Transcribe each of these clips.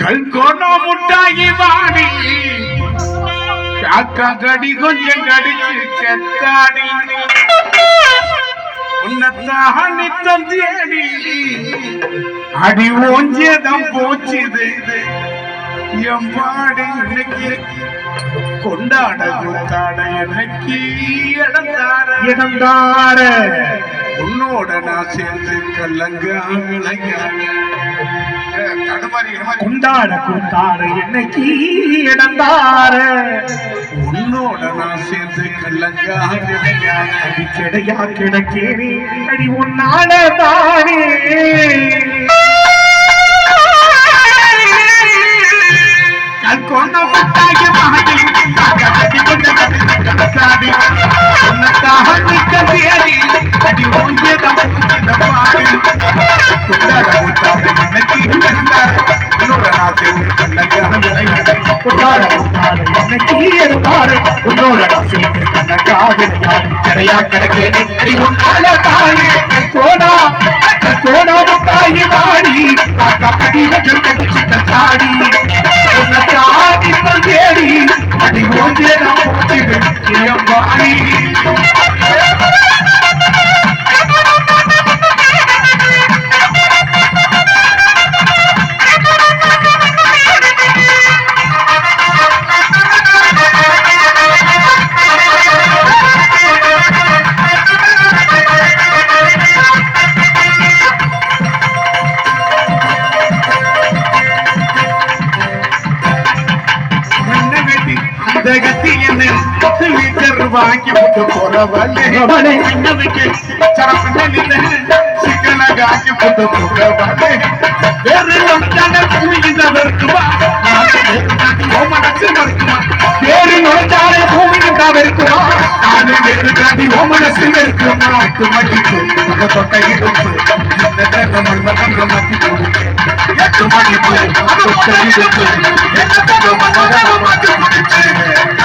கல்கோனோ முட்டாகி வாடி. காக்கா கடி கொஞ்சம் கடிச்சு கத்தாடி உன்னத்தாக நித்தம் தேடி. அடி ஓஞ்சியதம் போச்சுது. எம்பாடி இன்னைக்கு கொண்டாட கொண்டாட எனக்கு இடந்தார இடந்தார உன்னோட நான் சேர்ந்து கல்லங்க தடுமாறி குண்டாட குண்டாட என்னைக்கு இடந்தார உன்னோட நான் சேர்ந்து கல்லங்க அடி கிடையா கிடக்கேனே அடி உன்னால தானே. குண்டாட என்னைக்கு உன்னோட நான் சேர்ந்து கண்ணக்கா விளையாடு கிடையா உன்னால தானே கோடா கோடா முட்டாயி வாடி காக்கா கடி கடிச்சு உன்னை தாடி தேடி அடி ஓஞ்சே நான் போச்சு வாடி அந்த கத்தி என்ன பத்து லிட்டர் வாங்கி விட்டு போறவல்லே அவளே. என்ன வெட்டி சரப்பண்ண சிக்கன காக்கி விட்டு போறவல்லே வேறு ஒன்றான பூமியின் வருக்குமா மனசு வருக்குமா வேறு நுழைஞ்சாலே பூமி நின்றாவே இருக்குமா நானு வேறு காட்டி ஓ மனசு இருக்குமா அட்டு மடிப்பு அந்த தொட்டை இடுப்பு இந்த தேர்ந்த மண்மகம் மத்தி கொடுத்து எட்டு மணிப்பு அந்த தொட்டை இடுப்பு என்ன தேர்ந்த மண்மகம் மத்தி கொடுத்து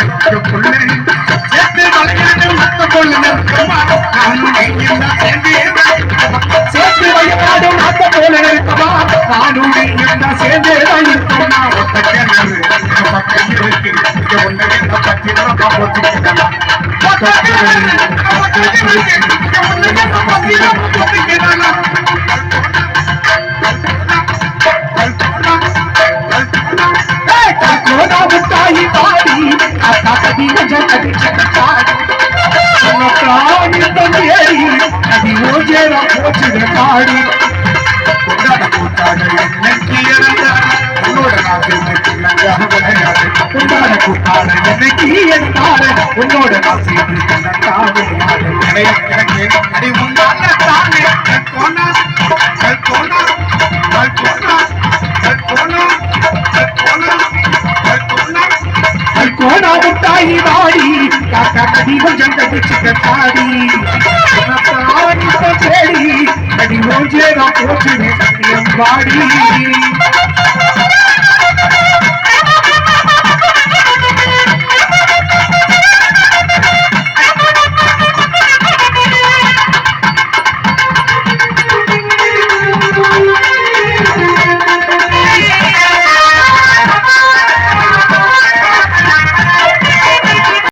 ஆசை ரொம்ப இருக்கு புள்ள சேர்த்து விளையாடு மத்த பொண்ணு நிற்குமா நானும் நீங்க சேர்ந்து சேர்த்து வழிபாடு நாட்ட போல இருக்குமா நானும் நீயும் தான் சேர்ந்தே தான் இருக்கோமா ஒத்த கிணறு பக்கம் இருக்கு இங்க ஒண்ணு என்ன பத்தி நான் போட்டுக்கலாம் கோதா அக்கா கடி கொஞ்சம் கடிச்சு கத்தாடி காணி தந்தேடி அடி ஓஜேரம் கொண்டாட கூட்டாட என்னைக்கு இறந்தார் உன்னோட நாட்டில் விளையாடு உண்டான என்னைக்கு உன்னோட நான் சேர்ந்து கொஞ்சம் கடிச்சு கத்தாடி தேடி அடி ஓஜேரம் போச்சு என் வாடி